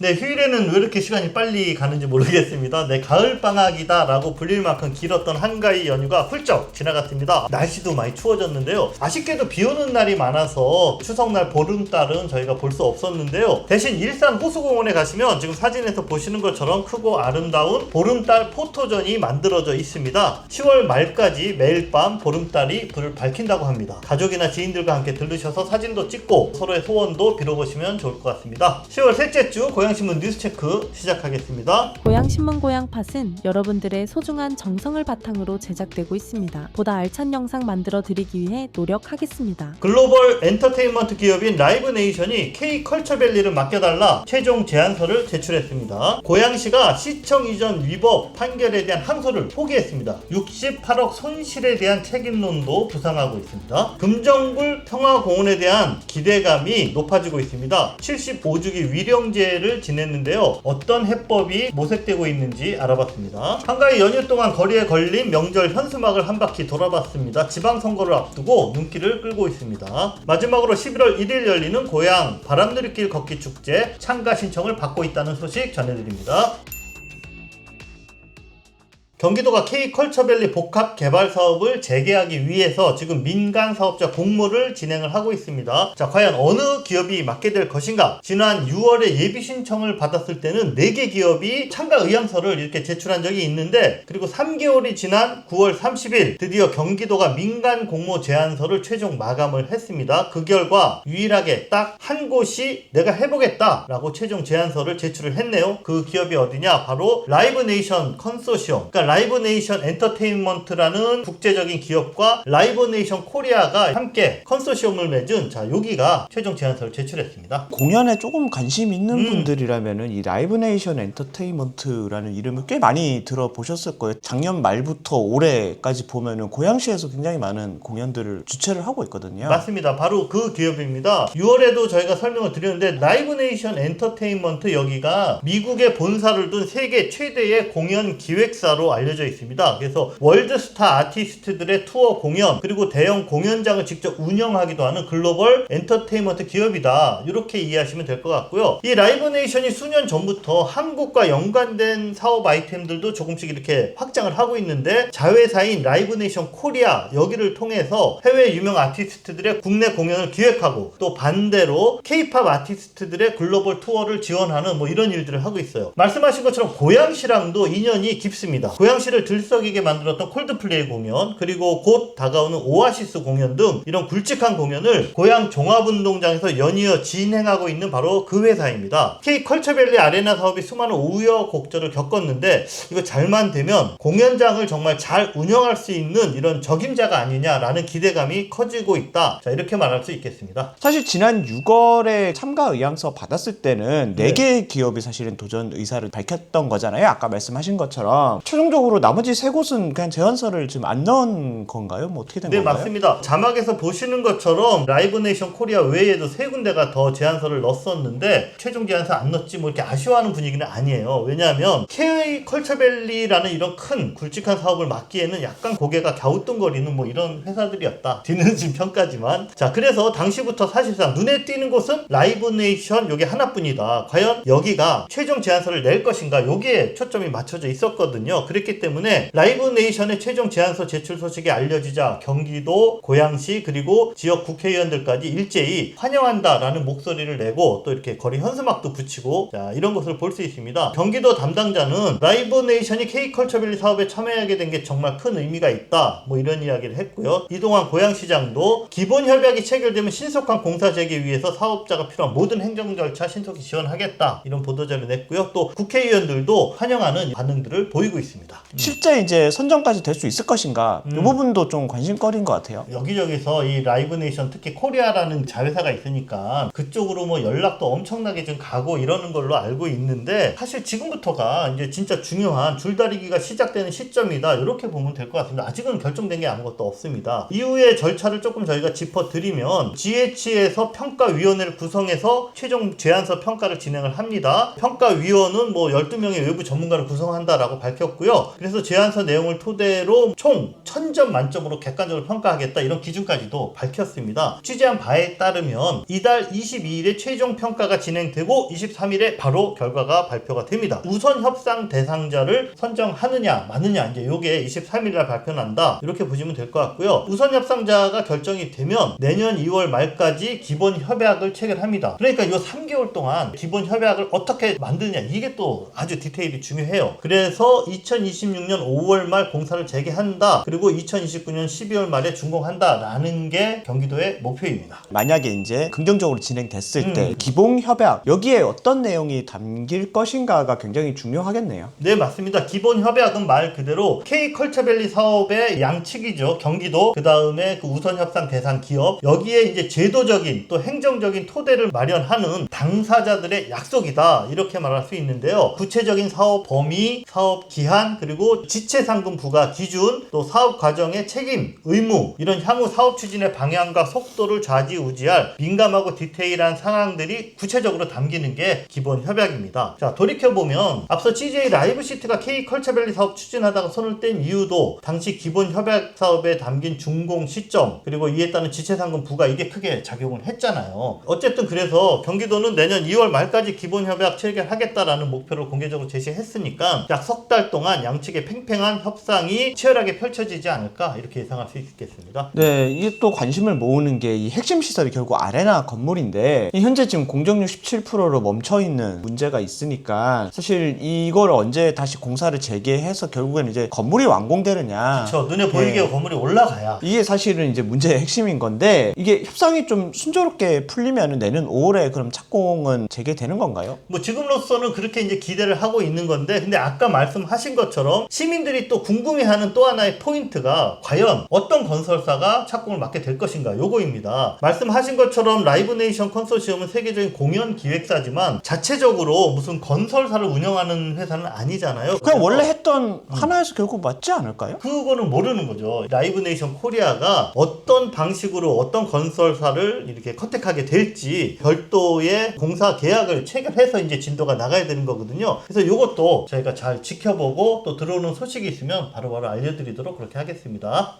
네, 휴일에는 왜 이렇게 시간이 빨리 가는지 모르겠습니다. 네, 가을 방학이다라고 불릴 만큼 길었던 한가위 연휴가 훌쩍 지나갔습니다. 날씨도 많이 추워졌는데요. 아쉽게도 비 오는 날이 많아서 추석날 보름달은 저희가 볼 수 없었는데요. 대신 일산 호수공원에 가시면 지금 사진에서 보시는 것처럼 크고 아름다운 보름달 포토전이 만들어져 있습니다. 10월 말까지 매일 밤 보름달이 불을 밝힌다고 합니다. 가족이나 지인들과 함께 들르셔서 사진도 찍고 서로의 소원도 빌어보시면 좋을 것 같습니다. 10월 셋째 주 고 양신문 뉴스체크 시작하겠습니다. 고양신문 고양팟은 여러분들의 소중한 정성을 바탕으로 제작되고 있습니다. 보다 알찬 영상 만들어 드리기 위해 노력하겠습니다. 글로벌 엔터테인먼트 기업인 라이브네이션이 K컬처밸리를 맡겨달라 최종 제안서를 제출했습니다. 고양시가 시청 이전 위법 판결에 대한 항소를 포기했습니다. 68억 손실에 대한 책임론도 부상하고 있습니다. 금정굴 평화공원에 대한 기대감이 높아지고 있습니다. 75주기 위령제를 지냈는데요. 어떤 해법이 모색되고 있는지 알아봤습니다. 한가위 연휴 동안 거리에 걸린 명절 현수막을 한 바퀴 돌아봤습니다. 지방선거를 앞두고 눈길을 끌고 있습니다. 마지막으로 11월 1일 열리는 고향 바람누리길 걷기 축제 참가 신청을 받고 있다는 소식 전해드립니다. 경기도가 K컬처밸리 복합 개발 사업을 재개하기 위해서 지금 민간 사업자 공모를 진행을 하고 있습니다. 자, 과연 어느 기업이 맡게 될 것인가? 지난 6월에 예비 신청을 받았을 때는 4개 기업이 참가 의향서를 이렇게 제출한 적이 있는데 그리고 3개월이 지난 9월 30일 드디어 경기도가 민간 공모 제안서를 최종 마감을 했습니다. 그 결과 유일하게 딱 한 곳이 내가 해보겠다라고 최종 제안서를 제출을 했네요. 그 기업이 어디냐? 바로 라이브네이션 컨소시엄. 그러니까 라이브네이션 엔터테인먼트라는 국제적인 기업과 라이브네이션 코리아가 함께 컨소시엄을 맺은 자 여기가 최종 제안서를 제출했습니다. 공연에 조금 관심 있는 음. 분들이라면은 이 라이브네이션 엔터테인먼트라는 이름을 꽤 많이 들어보셨을 거예요. 작년 말부터 올해까지 보면은 고양시에서 굉장히 많은 공연들을 주최를 하고 있거든요. 맞습니다. 바로 그 기업입니다. 6월에도 저희가 설명을 드렸는데 라이브네이션 엔터테인먼트 여기가 미국에 본사를 둔 세계 최대의 공연 기획사로 알려져 있습니다. 그래서 월드스타 아티스트들의 투어 공연 그리고 대형 공연장을 직접 운영하기도 하는 글로벌 엔터테인먼트 기업이다. 이렇게 이해하시면 될 것 같고요. 이 라이브네이션이 수년 전부터 한국과 연관된 사업 아이템들도 조금씩 이렇게 확장을 하고 있는데 자회사인 라이브네이션 코리아 여기를 통해서 해외 유명 아티스트들의 국내 공연을 기획하고 또 반대로 케이팝 아티스트들의 글로벌 투어를 지원하는 뭐 이런 일들을 하고 있어요. 말씀하신 것처럼 고양시랑도 인연이 깊습니다. 고양 시를 들썩이게 만들었던 콜드플레이 공연 그리고 곧 다가오는 오아시스 공연 등 이런 굵직한 공연을 고양 종합운동장에서 연이어 진행하고 있는 바로 그 회사입니다. K 컬처밸리 아레나 사업이 수많은 우여곡절을 겪었는데 이거 잘만 되면 공연장을 정말 잘 운영할 수 있는 이런 적임자가 아니냐라는 기대감이 커지고 있다. 자 이렇게 말할 수 있겠습니다. 사실 지난 6월에 참가 의향서 받았을 때는 네. 4개 기업이 사실은 도전 의사를 밝혔던 거잖아요. 아까 말씀하신 것처럼 최종적으로 나머지 세 곳은 그냥 제안서를 지금 안 넣은 건가요? 뭐 어떻게 된 네 건가요? 맞습니다. 자막에서 보시는 것처럼 라이브네이션 코리아 외에도 세 군데가 더 제안서를 넣었었는데 최종 제안서 안 넣었지 뭐 이렇게 아쉬워하는 분위기는 아니에요. 왜냐하면 K 컬처밸리라는 이런 큰 굵직한 사업을 맡기에는 약간 고개가 갸우뚱거리는 뭐 이런 회사들이었다. 뒤늦은 평가지만 자 그래서 당시부터 사실상 눈에 띄는 곳은 라이브네이션 요게 하나뿐이다. 과연 여기가 최종 제안서를 낼 것인가 여기에 초점이 맞춰져 있었거든요. 그 랬기 때문에 라이브 네이션의 최종 제안서 제출 소식이 알려지자 경기도, 고양시 그리고 지역 국회의원들까지 일제히 환영한다라는 목소리를 내고 또 이렇게 거리 현수막도 붙이고 자 이런 것을 볼 수 있습니다. 경기도 담당자는 라이브 네이션이 K컬처빌리 사업에 참여하게 된 게 정말 큰 의미가 있다. 뭐 이런 이야기를 했고요. 이동환 고양시장도 기본 협약이 체결되면 신속한 공사 재개 위해서 사업자가 필요한 모든 행정 절차 신속히 지원하겠다. 이런 보도자를 냈고요. 또 국회의원들도 환영하는 반응들을 보이고 있습니다. 실제 이제 선정까지 될 수 있을 것인가 이 음. 부분도 좀 관심거리인 것 같아요. 여기저기서 이 라이브네이션 특히 코리아라는 자회사가 있으니까 그쪽으로 뭐 연락도 엄청나게 지금 가고 이러는 걸로 알고 있는데 사실 지금부터가 이제 진짜 중요한 줄다리기가 시작되는 시점이다 이렇게 보면 될 것 같습니다. 아직은 결정된 게 아무것도 없습니다. 이후의 절차를 조금 저희가 짚어드리면 GH에서 평가위원회를 구성해서 최종 제안서 평가를 진행을 합니다. 평가위원은 뭐 12명의 외부 전문가를 구성한다라고 밝혔고요. 그래서 제안서 내용을 토대로 총 1000점 만점으로 객관적으로 평가하겠다 이런 기준까지도 밝혔습니다. 취재한 바에 따르면 이달 22일에 최종 평가가 진행되고 23일에 바로 결과가 발표가 됩니다. 우선 협상 대상자를 선정하느냐 마느냐 이제 요게 23일 날 발표난다 이렇게 보시면 될 것 같고요. 우선 협상자가 결정이 되면 내년 2월 말까지 기본 협약을 체결합니다. 그러니까 이 3개월 동안 기본 협약을 어떻게 만드냐 이게 또 아주 디테일이 중요해요. 그래서 2026년 5월 말 공사를 재개한다. 그리고 2029년 12월 말에 준공한다라는 게 경기도의 목표입니다. 만약에 이제 긍정적으로 진행됐을 때 음. 기본 협약 여기에 어떤 내용이 담길 것인가가 굉장히 중요하겠네요. 네, 맞습니다. 기본 협약은 말 그대로 K 컬처밸리 사업의 양측이죠. 경기도, 그 다음에 그 우선 협상 대상 기업, 여기에 이제 제도적인 또 행정적인 토대를 마련하는 당사자들의 약속이다. 이렇게 말할 수 있는데요. 구체적인 사업 범위, 사업 기한, 그리고 지체 상금 부과 기준, 또 사업 과정의 책임, 의무, 이런 향후 사업 추진의 방향과 속도를 좌지우지할 민감하고 디테일한 상황들이 구체적으로 담기는 게 기본 협약입니다. 자, 돌이켜보면 앞서 CJ 라이브 시트가 K 컬처밸리 사업 추진하다가 손을 뗀 이유도 당시 기본 협약 사업에 담긴 준공 시점 그리고 이에 따른 지체상금 부과 이게 크게 작용을 했잖아요. 어쨌든 그래서 경기도는 내년 2월 말까지 기본 협약 체결하겠다라는 목표를 공개적으로 제시했으니까 약 석 달 동안 양측의 팽팽한 협상이 치열하게 펼쳐지지 않을까 이렇게 예상할 수 있겠습니다. 네, 이게 또 관심을 모으는 게 이 핵심 시설이 결국 아레나 건물인데 이 현재 지금 공정률 17%로 멈춰 있는 문제가 있으니까 사실 이걸 언제 다시 공사를 재개해서 결국에는 이제 건물이 완공되느냐. 저 눈에 보이게 네. 건물이 올라가야 이게 사실은 이제 문제의 핵심인 건데 이게 협상이 좀 순조롭게 풀리면 내년 5월에 그럼 착공은 재개되는 건가요? 뭐 지금으로서는 그렇게 이제 기대를 하고 있는 건데 근데 아까 말씀하신 것처럼 시민들이 또 궁금해하는 또 하나의 포인트가 과연 어떤 건설사가 착공을 맡게 될 것인가 요거입니다. 말씀하신 것처럼 라이브네이션 컨소시엄은 세계적인 공연 기획사지만 자체적으로 무슨 건설사를 운영하는 회사는 아니잖아요. 그냥 원래 했던 하나에서 결국 맞지 않을까요? 그거는 모르는 거죠. 라이브네이션 코리아가 어떤 방식으로 어떤 건설사를 이렇게 컨택하게 될지 별도의 공사 계약을 체결해서 이제 진도가 나가야 되는 거거든요. 그래서 이것도 저희가 잘 지켜보고 또 들어오는 소식이 있으면 바로 바로 알려드리도록 그렇게 하겠습니다.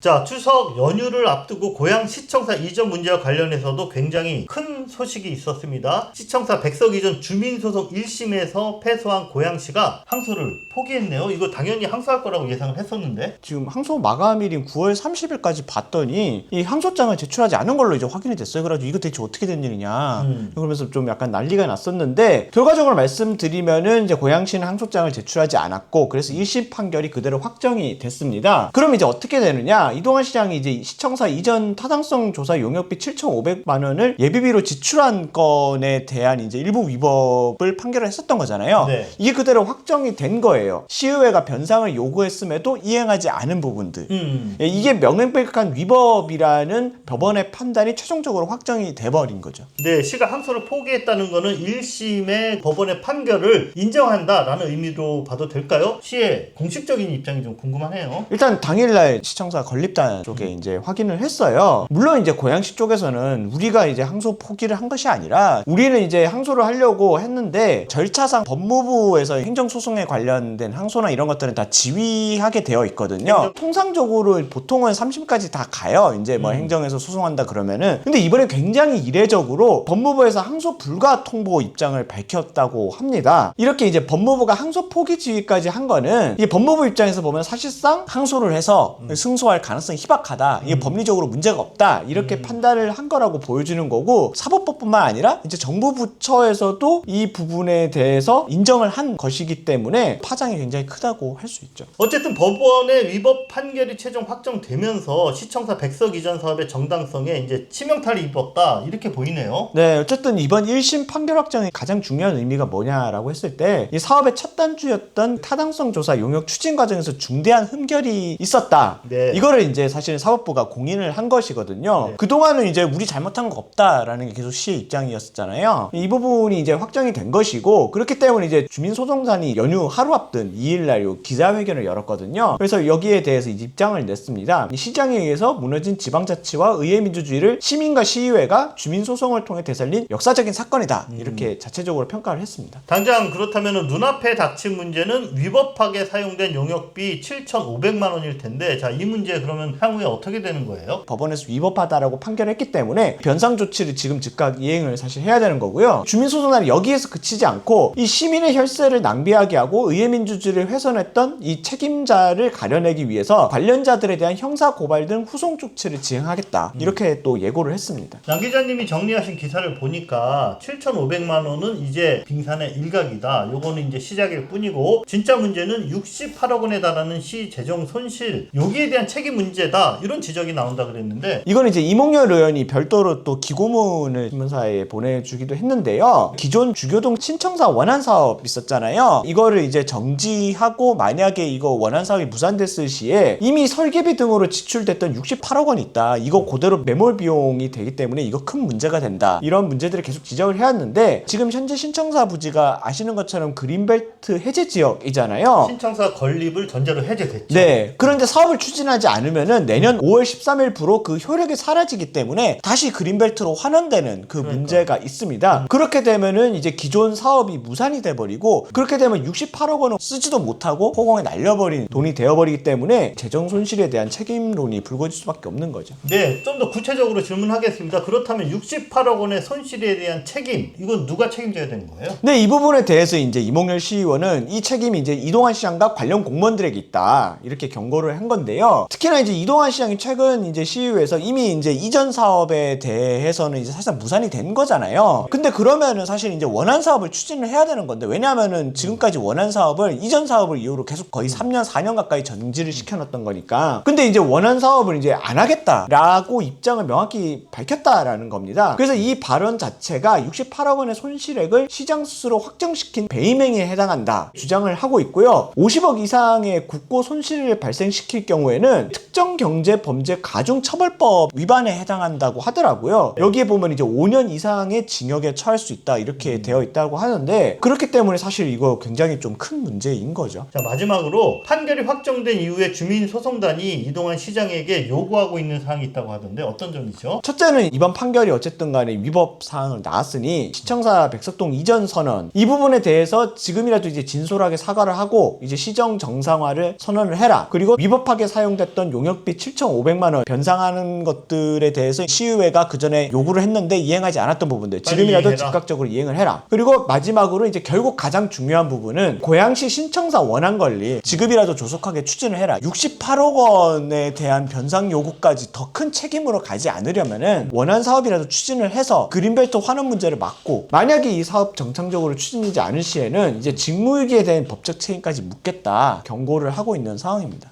자, 추석 연휴를 앞두고 고향 시청사 이전 문제와 관련해서도 굉장히 큰 소식이 있었습니다. 시청사 백석 이전 주민소송 1심에서 패소한 고양시가 항소를 포기했네요. 이거 당연히 항소할 거라고 예상을 했었는데. 지금 항소 마감일인 9월 30일까지 봤더니 이 항소장을 제출하지 않은 걸로 이제 확인이 됐어요. 그래가지고 이거 대체 어떻게 된 일이냐. 음. 그러면서 좀 약간 난리가 났었는데 결과적으로 말씀드리면은 이제 고양시는 항소장을 제출하지 않았고 그래서 1심 판결이 그대로 확정이 됐습니다. 그럼 이제 어떻게 되느냐? 이동환 시장이 이제 시청사 이전 타당성 조사 용역비 7,500만 원을 예비비로 지출한 건에 대한 이제 일부 위법을 판결을 했었던 거잖아요. 네. 이게 그대로 확정이 된 거예요. 시의회가 변상을 요구했음에도 이행하지 않은 부분들. 음. 예, 이게 명백한 위법이라는 법원의 판단이 최종적으로 확정이 돼버린 거죠. 네, 시가 항소를 포기했다는 거는 1심의 법원의 판결을 인정한다라는 의미로 봐도 될까요? 시의 공식적인 입장이 좀 궁금하네요. 일단 당일날 시청사 건립단 쪽에 이제 확인을 했어요. 물론 이제 고양시 쪽에서는 우리가 이제 항소 포기를 한 것이 아니라 우리는 이제 항소를 하려고 했는데 절차상 법무부에서 행정소송에 관련된 항소나 이런 것들은 다 지휘하게 되어 있거든요. 행정- 통상적으로 보통은 3심까지 다 가요. 이제 뭐 음. 행정에서 소송한다 그러면은. 근데 이번에 굉장히 이례적으로 법무부에서 항소 불가 통보 입장을 밝혔다고 합니다. 이렇게 이제 법무부가 항소 포기 지휘까지 한 거는 이 법무부 입장에서 보면 사실상 항소를 해서 승소할 가능성이 희박하다. 이게 법리적으로 문제가 없다. 이렇게 판단을 한 거라고 보여주는 거고 사법법뿐만 아니라 이제 정부 부처에서도 이 부분에 대해서 인정을 한 것이기 때문에 파장이 굉장히 크다고 할 수 있죠. 어쨌든 법원의 위법 판결이 최종 확정되면서 시청사 백석 이전 사업의 정당성에 이제 치명타를 입었다 이렇게 보이네요. 네, 어쨌든 이번 1심 판결 확정의 가장 중요한 의미가 뭐냐라고 했을 때 이 사업의 첫 단주였던 타당성 조사 용역 추진 과정에서 중대한 흠결이 있었다. 네. 이거를 이거를 이제 사실 사법부가 공인을 한 것이거든요. 네. 그동안은 이제 우리 잘못한 거 없다라는 게 계속 시의 입장이었잖아요. 이 부분이 이제 확정이 된 것이고 그렇기 때문에 이제 주민소송단이 연휴 하루 앞둔 2일날 요 기자회견을 열었거든요. 그래서 여기에 대해서 입장을 냈습니다. 이 시장에 의해서 무너진 지방자치와 의회 민주주의를 시민과 시의회가 주민소송을 통해 되살린 역사적인 사건이다. 이렇게 자체적으로 평가를 했습니다. 당장 그렇다면 눈앞에 닥친 문제는 위법하게 사용된 용역비 7,500만 원일 텐데 자 이 문제 그러면 향후에 어떻게 되는 거예요? 법원에서 위법하다라고 판결했기 때문에 변상 조치를 지금 즉각 이행을 사실 해야 되는 거고요. 주민소송단이 여기에서 그치지 않고 이 시민의 혈세를 낭비하게 하고 의회민주주의를 훼손했던 이 책임자를 가려내기 위해서 관련자들에 대한 형사 고발 등 후송 조치를 지행하겠다. 이렇게 또 예고를 했습니다. 양 기자님이 정리하신 기사를 보니까 7,500만 원은 이제 빙산의 일각이다. 요거는 이제 시작일 뿐이고 진짜 문제는 68억 원에 달하는 시 재정 손실 여기에 대한 책임 문제다. 이런 지적이 나온다 그랬는데 이거는 이제 이몽열 의원이 별도로 또 기고문을 신문사에 보내주기도 했는데요. 기존 주교동 신청사 원안 사업 있었잖아요. 이거를 이제 정지하고 만약에 이거 원안 사업이 무산됐을 시에 이미 설계비 등으로 지출됐던 68억 원이 있다. 이거 그대로 매몰 비용이 되기 때문에 이거 큰 문제가 된다. 이런 문제들을 계속 지적을 해왔는데 지금 현재 신청사 부지가 아시는 것처럼 그린벨트 해제 지역이잖아요. 신청사 건립을 전제로 해제됐죠. 네. 그런데 사업을 추진하지 않 으면은 내년 5월 13일부로 그 효력이 사라지기 때문에 다시 그린벨트로 환원되는 그 그러니까. 문제가 있습니다. 그렇게 되면은 이제 기존 사업이 무산이 돼버리고 그렇게 되면 68억 원은 쓰지도 못하고 허공에 날려버린 돈이 되어버리기 때문에 재정 손실에 대한 책임론이 불거질 수밖에 없는 거죠. 네, 좀 더 구체적으로 질문하겠습니다. 그렇다면 68억 원의 손실에 대한 책임, 이건 누가 책임져야 되는 거예요? 근데 이 부분에 대해서 이제 이몽열 시의원은 이 책임이 이제 이동환 시장과 관련 공무원들에게 있다 이렇게 경고를 한 건데요. 특히 나 이제 이동환 시장이 최근 이제 시의회에서 이미 이제 이전 사업에 대해서는 이제 사실상 무산이 된 거잖아요. 근데 그러면은 사실 이제 원안 사업을 추진을 해야 되는 건데 왜냐하면은 지금까지 원안 사업을 이전 사업을 이유로 계속 거의 3년 4년 가까이 전지를 시켜놨던 거니까. 근데 이제 원안 사업을 이제 안 하겠다라고 입장을 명확히 밝혔다라는 겁니다. 그래서 이 발언 자체가 68억 원의 손실액을 시장 스스로 확정시킨 배임행위에 해당한다 주장을 하고 있고요. 50억 이상의 국고 손실을 발생시킬 경우에는 특정 경제 범죄 가중 처벌법 위반에 해당한다고 하더라고요. 여기에 보면 이제 5년 이상의 징역에 처할 수 있다 이렇게 되어 있다고 하는데 그렇기 때문에 사실 이거 굉장히 좀 큰 문제인 거죠. 자, 마지막으로 판결이 확정된 이후에 주민 소송단이 이동환 시장에게 요구하고 있는 사항이 있다고 하던데 어떤 점이죠? 첫째는 이번 판결이 어쨌든 간에 위법 사항을 나왔으니 시청사 백석동 이전 선언 이 부분에 대해서 지금이라도 이제 진솔하게 사과를 하고 이제 시정 정상화를 선언을 해라. 그리고 위법하게 사용됐던 용역비 7,500만 원 변상하는 것들에 대해서 시의회가 그 전에 요구를 했는데 이행하지 않았던 부분들 지금이라도. 즉각적으로 이행을 해라. 그리고 마지막으로 이제 결국 가장 중요한 부분은 고양시 신청사 원안 관리 지금이라도 조속하게 추진을 해라. 68억 원에 대한 변상 요구까지 더 큰 책임으로 가지 않으려면은 원안 사업이라도 추진을 해서 그린벨트 환원 문제를 막고 만약에 이 사업 정상적으로 추진되지 않을 시에는 이제 직무유기에 대한 법적 책임까지 묻겠다 경고를 하고 있는 상황입니다.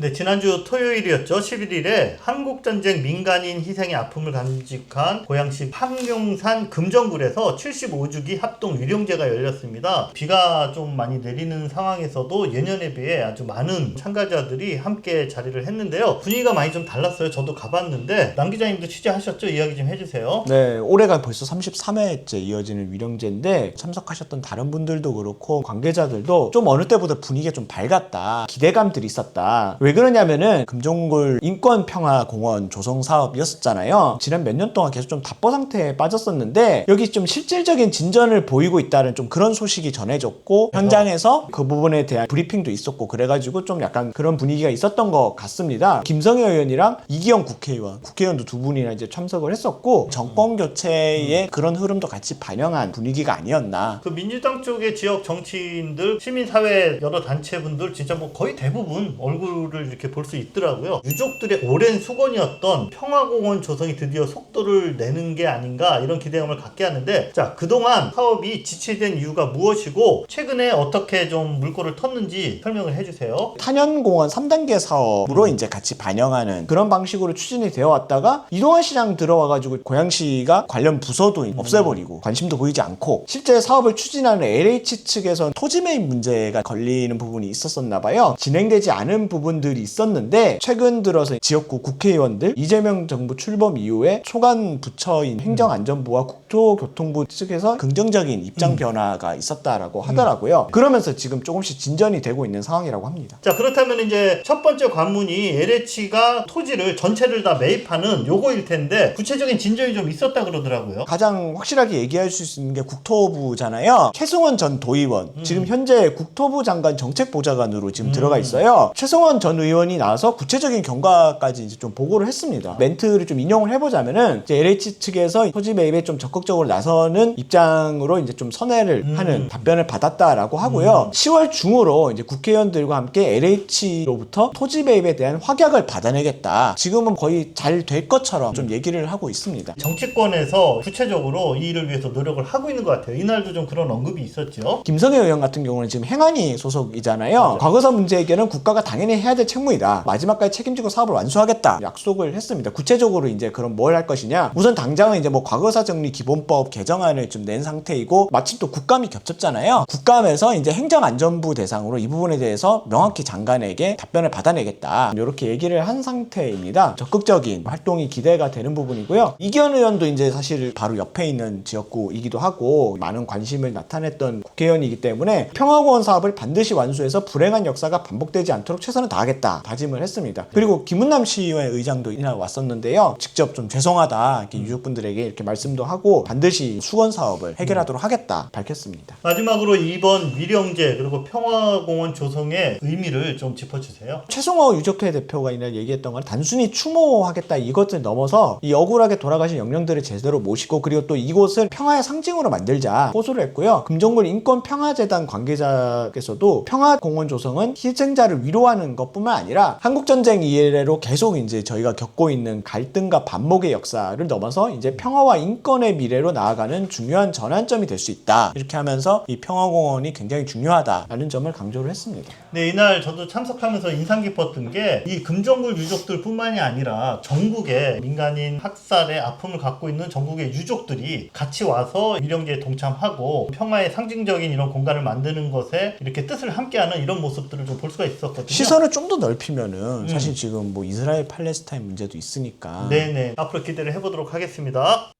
네, 지난주 토요일이었죠. 11일에 한국전쟁 민간인 희생의 아픔을 간직한 고양시 황룡산 금정굴에서 75주기 합동 위령제가 열렸습니다. 비가 좀 많이 내리는 상황에서도 예년에 비해 아주 많은 참가자들이 함께 자리를 했는데요. 분위기가 많이 좀 달랐어요. 저도 가봤는데 남 기자님도 취재하셨죠? 이야기 좀 해주세요. 네, 올해가 벌써 33회째 이어지는 위령제인데 참석하셨던 다른 분들도 그렇고 관계자들도 좀 어느 때보다 분위기가 좀 밝았다. 기대감들이 있었다. 왜 그러냐면은 금종굴 인권평화공원 조성 사업이었었잖아요. 지난 몇 년 동안 계속 좀 답보 상태에 빠졌었는데 여기 좀 실질적인 진전을 보이고 있다는 좀 그런 소식이 전해졌고 현장에서 그 부분에 대한 브리핑도 있었고 그래가지고 좀 약간 그런 분위기가 있었던 것 같습니다. 김성애 의원이랑 이기영 국회의원, 국회의원도 두 분이나 이제 참석을 했었고 정권 교체의 그런 흐름도 같이 반영한 분위기가 아니었나. 그 민주당 쪽의 지역 정치인들, 시민사회 여러 단체분들 진짜 뭐 거의 대부분 얼굴을 모습들을 이렇게 볼 수 있더라고요. 유족들의 오랜 수건이었던 평화공원 조성이 드디어 속도를 내는 게 아닌가 이런 기대감을 갖게 하는데 자 그동안 사업이 지체된 이유가 무엇이고 최근에 어떻게 좀 물꼬를 텄는지 설명을 해주세요. 탄현공원 3단계 사업으로 이제 같이 반영하는 그런 방식으로 추진이 되어 왔다가 이동환 시장 들어와가지고 고양시가 관련 부서도 없애버리고 관심도 보이지 않고 실제 사업을 추진하는 LH 측에서 토지 매입 문제가 걸리는 부분이 있었었나 봐요. 진행되지 않은 부분들 이 있었는데 최근 들어서 지역구 국회의원들 이재명 정부 출범 이후에 초간 부처인 행정안전부와 국토교통부 측에서 긍정적인 입장 변화가 있었다라고 하더라고요. 그러면서 지금 조금씩 진전이 되고 있는 상황이라고 합니다. 자 그렇다면 이제 첫 번째 관문이 LH가 토지를 전체를 다 매입하는 요거일 텐데 구체적인 진전이 좀 있었다 그러더라고요. 가장 확실하게 얘기할 수 있는 게 국토부잖아요. 최승원 전 도의원 지금 현재 국토부 장관 정책보좌관으로 지금 들어가 있어요. 최승원 전 의원이 나와서 구체적인 경과까지 이제 좀 보고를 했습니다. 멘트를 좀 인용을 해보자면은 이제 LH 측에서 토지 매입에 좀 적극적으로 나서는 입장으로 이제 좀 선회를 하는 답변을 받았다라고 하고요. 10월 중으로 이제 국회의원들과 함께 LH로부터 토지 매입에 대한 확약을 받아내겠다. 지금은 거의 잘 될 것처럼 좀 얘기를 하고 있습니다. 정치권에서 구체적으로 이 일을 위해서 노력을 하고 있는 것 같아요. 이날도 좀 그런 언급이 있었죠. 김성애 의원 같은 경우는 지금 행안위 소속이잖아요. 과거사 문제 해결은 국가가 당연히 해야 될 책무이다. 마지막까지 책임지고 사업을 완수하겠다. 약속을 했습니다. 구체적으로 이제 그럼 뭘 할 것이냐? 우선 당장은 이제 뭐 과거사 정리 기본법 개정안을 좀 낸 상태이고 마침 또 국감이 겹쳤잖아요. 국감에서 이제 행정안전부 대상으로 이 부분에 대해서 명확히 장관에게 답변을 받아내겠다. 이렇게 얘기를 한 상태입니다. 적극적인 활동이 기대가 되는 부분이고요. 이기현 의원도 이제 사실 바로 옆에 있는 지역구이기도 하고 많은 관심을 나타냈던 국회의원이기 때문에 평화공원 사업을 반드시 완수해서 불행한 역사가 반복되지 않도록 최선을 다하겠다 다짐을 했습니다. 그리고 김은남 시의회 의장도 이날 왔었는데요. 직접 좀 죄송하다 이렇게 유족분들에게 이렇게 말씀도 하고 반드시 수건 사업을 해결하도록 하겠다 밝혔습니다. 마지막으로 이번 위령제 그리고 평화공원 조성의 의미를 좀 짚어주세요. 최승호 유족회 대표가 이날 얘기했던 건 단순히 추모하겠다 이것을 넘어서 이 억울하게 돌아가신 영령들을 제대로 모시고 그리고 또 이곳을 평화의 상징으로 만들자 호소를 했고요. 금정군 인권평화재단 관계자께서도 평화공원 조성은 희생자를 위로하는 것뿐 만 아니라 한국전쟁 이래로 계속 이제 저희가 겪고 있는 갈등과 반목의 역사를 넘어서 이제 평화와 인권의 미래로 나아가는 중요한 전환점이 될 수 있다. 이렇게 하면서 이 평화공원이 굉장히 중요하다라는 점을 강조를 했습니다. 네, 이날 저도 참석하면서 인상 깊었던 게 이 금정굴 유족들 뿐만이 아니라 전국의 민간인 학살의 아픔을 갖고 있는 전국의 유족들이 같이 와서 위령제에 동참하고 평화의 상징적인 이런 공간을 만드는 것에 이렇게 뜻을 함께하는 이런 모습들을 좀 볼 수가 있었거든요. 시선을 좀더 넓히면은 사실 지금 뭐 이스라엘 팔레스타인 문제도 있으니까 네네. 앞으로 기대를 해보도록 하겠습니다.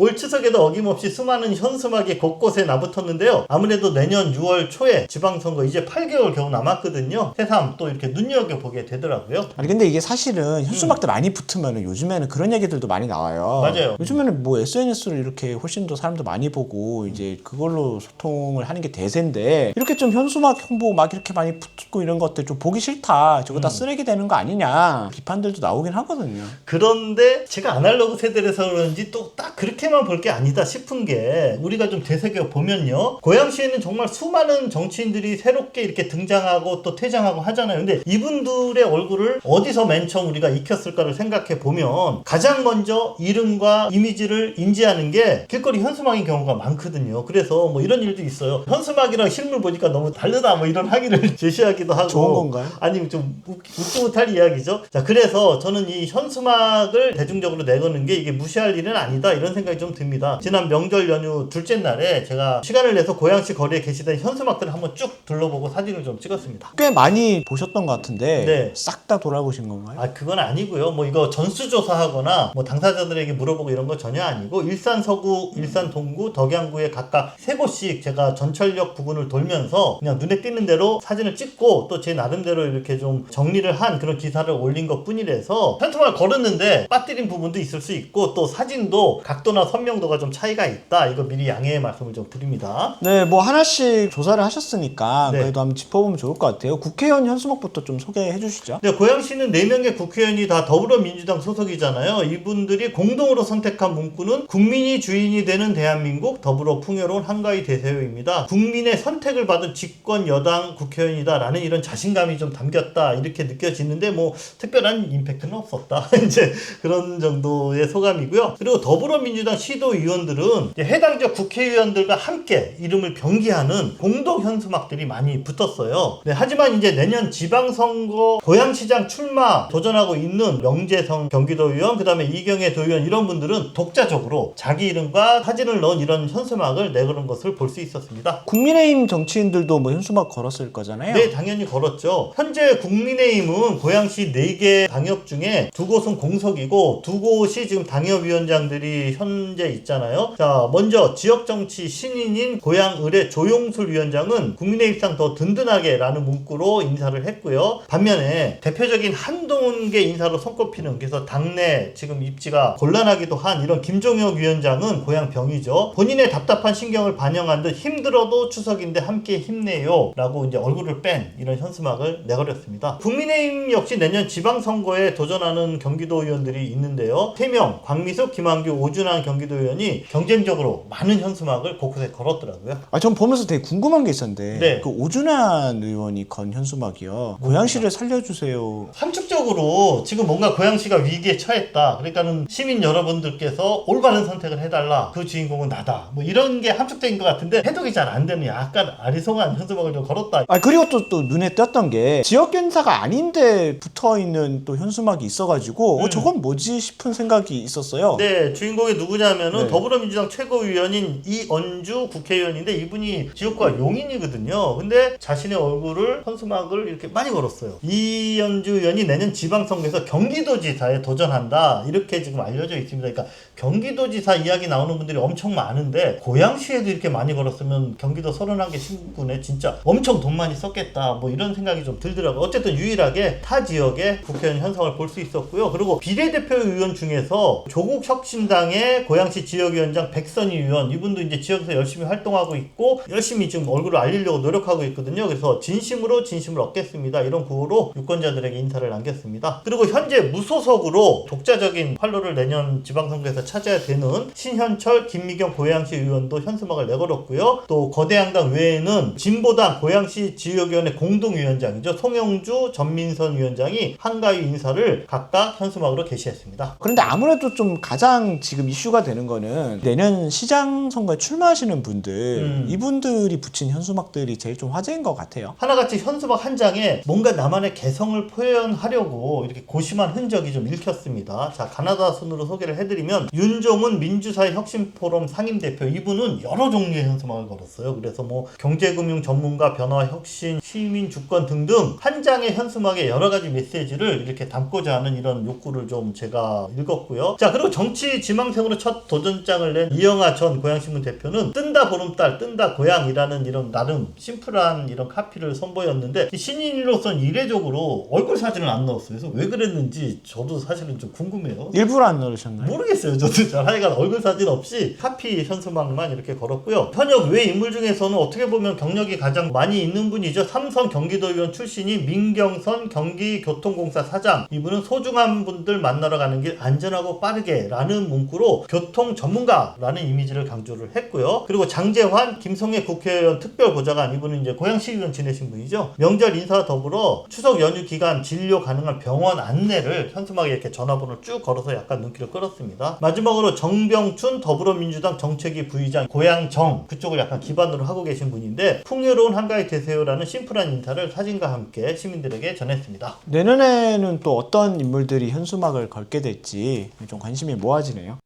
올 추석에도 어김없이 수많은 현수막이 곳곳에 나붙었는데요. 아무래도 내년 6월 초에 지방선거 이제 8개월 겨우 남았거든요. 새삼 또 이렇게 눈여겨보게 되더라고요. 아니 근데 이게 사실은 현수막들 많이 붙으면은 요즘에는 그런 얘기들도 많이 나와요. 맞아요. 요즘에는 뭐 SNS를 이렇게 훨씬 더 사람도 많이 보고 이제 그걸로 소통을 하는 게 대세인데 이렇게 좀 현수막 홍보 막 이렇게 많이 붙고 이런 것들 좀 보기 싫다. 저거 다 쓰레기 되는 거 아니냐 비판들도 나오긴 하거든요. 그런데 제가 아날로그 세대라서 그런지 또 딱 그렇게 만 볼 게 아니다 싶은 게 우리가 좀 되새겨 보면요. 고양시에는 정말 수많은 정치인들이 새롭게 이렇게 등장하고 또 퇴장하고 하잖아요. 근데 이분들의 얼굴을 어디서 맨 처음 우리가 익혔을까를 생각해 보면 가장 먼저 이름과 이미지를 인지하는 게 길거리 현수막인 경우가 많거든요. 그래서 뭐 이런 일도 있어요. 현수막이랑 실물 보니까 너무 다르다 뭐 이런 항의를 제시하기도 하고 좋은 건가요? 아니 좀 웃, 웃지 못할 이야기죠. 자 그래서 저는 이 현수막을 대중적으로 내거는 게 이게 무시할 일은 아니다 이런 생각이 좀 듭니다. 지난 명절 연휴 둘째 날에 제가 시간을 내서 고양시 거리에 게시된 현수막들을 한번 쭉 둘러보고 사진을 좀 찍었습니다. 꽤 많이 보셨던 것 같은데 네. 싹 다 돌아보신 건가요? 아 그건 아니고요. 뭐 이거 전수조사하거나 뭐 당사자들에게 물어보고 이런 거 전혀 아니고 일산 서구, 일산 동구, 덕양구에 각각 세 곳씩 제가 전철역 부근을 돌면서 그냥 눈에 띄는 대로 사진을 찍고 또 제 나름대로 이렇게 좀 정리를 한 그런 기사를 올린 것 뿐이라서 현수막을 걸었는데 빠뜨린 부분도 있을 수 있고 또 사진도 각도나 선명도가 좀 차이가 있다. 이거 미리 양해의 말씀을 좀 드립니다. 네, 뭐 하나씩 조사를 하셨으니까 네. 그래도 한번 짚어보면 좋을 것 같아요. 국회의원 현수막부터 좀 소개해 주시죠. 네, 고양시는 4명의 국회의원이 다 더불어민주당 소속이잖아요. 이분들이 공동으로 선택한 문구는 국민이 주인이 되는 대한민국 더불어 풍요로운 한가위 대세요입니다. 국민의 선택을 받은 집권 여당 국회의원이다라는 이런 자신감이 좀 담겼다 이렇게 느껴지는데 뭐 특별한 임팩트는 없었다. 이제 그런 정도의 소감이고요. 그리고 더불어민주당 시도의원들은 이제 해당 지역 국회의원들과 함께 이름을 병기하는 공동 현수막들이 많이 붙었어요. 네, 하지만 이제 내년 지방선거 고양시장 출마 도전하고 있는 명재성 경기도의원, 그 다음에 이경혜 도의원 이런 분들은 독자적으로 자기 이름과 사진을 넣은 이런 현수막을 내걸은 것을 볼 수 있었습니다. 국민의힘 정치인들도 뭐 현수막 걸었을 거잖아요. 네, 당연히 걸었죠. 현재 국민의힘은 고양시 4개 당협 중에 두 곳은 공석이고 두 곳이 지금 당협위원장들이 현재 있잖아요. 자, 먼저 지역 정치 신인인 고양을의 조용술 위원장은 국민의힘상 더 든든하게 라는 문구로 인사를 했고요. 반면에 대표적인 한동훈계 인사로 손꼽히는 그래서 당내 지금 입지가 곤란하기도 한 이런 김종혁 위원장은 고향 병이죠. 본인의 답답한 신경을 반영한 듯 힘들어도 추석인데 함께 힘내요. 라고 이제 얼굴을 뺀 이런 현수막을 내걸었습니다. 국민의힘 역시 내년 지방선거에 도전하는 경기도 의원들이 있는데요. 3명, 광미숙, 김한규, 오준환 경 기도 의원이 경쟁적으로 많은 현수막을 곳곳에 걸었더라고요. 아, 전 보면서 되게 궁금한 게 있었는데 네. 그 오준환 의원이 건 현수막이요. 고양시를 살려주세요. 함축적으로 지금 뭔가 고양시가 위기에 처했다. 그러니까는 시민 여러분들께서 올바른 선택을 해달라. 그 주인공은 나다. 뭐 이런 게 함축적인 것 같은데 해독이 잘 안 되는 약간 아리송한 현수막을 좀 걸었다. 아 그리고 또, 또 눈에 띄었던 게 지역 인사가 아닌데 붙어 있는 또 현수막이 있어가지고 어, 음. 저건 뭐지 싶은 생각이 있었어요. 네, 주인공이 누구 냐면은 네. 더불어민주당 최고위원인 이언주 국회의원인데 이분이 지역구가 용인이거든요. 근데 자신의 얼굴을 현수막을 이렇게 많이 걸었어요. 이언주 의원이 내년 지방선거에서 경기도지사에 도전한다. 이렇게 지금 알려져 있습니다. 그러니까 경기도지사 이야기 나오는 분들이 엄청 많은데 고양시에도 이렇게 많이 걸었으면 경기도 31개 신군에 진짜 엄청 돈 많이 썼겠다. 뭐 이런 생각이 좀 들더라고요. 어쨌든 유일하게 타 지역의 국회의원 현상을 볼 수 있었고요. 그리고 비례대표 의원 중에서 조국 혁신당의 고양시 지역위원장 백선희 의원 이분도 이제 지역에서 열심히 활동하고 있고 열심히 지금 얼굴을 알리려고 노력하고 있거든요. 그래서 진심으로 진심을 얻겠습니다. 이런 구호로 유권자들에게 인사를 남겼습니다. 그리고 현재 무소속으로 독자적인 활로를 내년 지방선거에서 찾아야 되는 신현철, 김미경 고양시 의원도 현수막을 내걸었고요. 또 거대양당 외에는 진보당 고양시 지역위원회 공동위원장이죠. 송영주, 전민선 위원장이 한가위 인사를 각각 현수막으로 게시했습니다. 그런데 아무래도 좀 가장 지금 이슈가 되는 거는 내년 시장 선거에 출마하시는 분들 음. 이분들이 붙인 현수막들이 제일 좀 화제인 것 같아요. 하나같이 현수막 한 장에 뭔가 나만의 개성을 표현하려고 이렇게 고심한 흔적이 좀 읽혔습니다. 자, 가나다 순으로 소개를 해드리면 윤종훈 민주사회 혁신포럼 상임대표 이분은 여러 종류의 현수막을 걸었어요. 그래서 뭐 경제금융 전문가 변화 혁신 시민 주권 등등 한 장의 현수막에 여러 가지 메시지를 이렇게 담고자 하는 이런 욕구를 좀 제가 읽었고요. 자, 그리고 정치 지망생으로 첫 도전장을 낸 이영하 전 고양신문 대표는 뜬다 보름달, 뜬다 고양이라는 이런 나름 심플한 이런 카피를 선보였는데 이 신인으로서는 이례적으로 얼굴 사진을 안 넣었어요. 그래서 왜 그랬는지 저도 사실은 좀 궁금해요. 일부러 안 넣으셨나요? 모르겠어요. 저도 잘 하여간 얼굴 사진 없이 카피 현수막만 이렇게 걸었고요. 현역 외 인물 중에서는 어떻게 보면 경력이 가장 많이 있는 분이죠. 삼성 경기도의원 출신이 민경선 경기교통공사 사장. 이분은 소중한 분들 만나러 가는 길 안전하고 빠르게 라는 문구로 교통 전문가라는 이미지를 강조를 했고요. 그리고 장재환 김성애 국회의원 특별보좌관 이분은 이제 고양시의원 지내신 분이죠. 명절 인사와 더불어 추석 연휴 기간 진료 가능한 병원 안내를 현수막에 이렇게 전화번호를 쭉 걸어서 약간 눈길을 끌었습니다. 마지막으로 정병춘 더불어민주당 정책위 부의장 고양정 그쪽을 약간 기반으로 하고 계신 분인데 풍요로운 한가위 되세요라는 심플한 인사를 사진과 함께 시민들에게 전했습니다. 내년에는 또 어떤 인물들이 현수막을 걸게 될지 좀 관심이 모아지네요.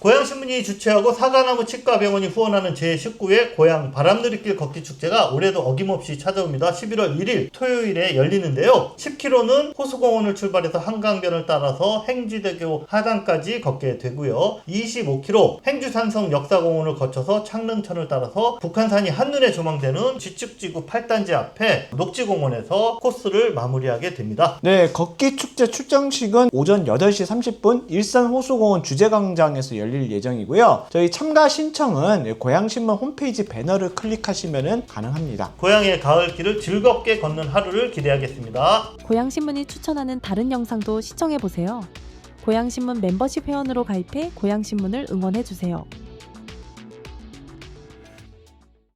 고양신문이 주최하고 사과나무 치과병원이 후원하는 제19회 고양 바람누리길 걷기 축제가 올해도 어김없이 찾아옵니다. 11월 1일 토요일에 열리는데요. 10km는 호수공원을 출발해서 한강변을 따라서 행지대교 하단까지 걷게 되고요. 25km 행주산성 역사공원을 거쳐서 창릉천을 따라서 북한산이 한눈에 조망되는 지축지구 8단지 앞에 녹지공원에서 코스를 마무리하게 됩니다. 네, 걷기 축제 출정식은 오전 8시 30분 일산 호수공원 주제광장에서 열릴 예정이고요. 저희 참가 신청은 고양신문 홈페이지 배너를 클릭하시면 가능합니다. 고향의 가을길을 즐겁게 걷는 하루를 기대하겠습니다. 고양신문이 추천하는 다른 영상도 시청해보세요. 고양신문 멤버십 회원으로 가입해 고양신문을 응원해주세요.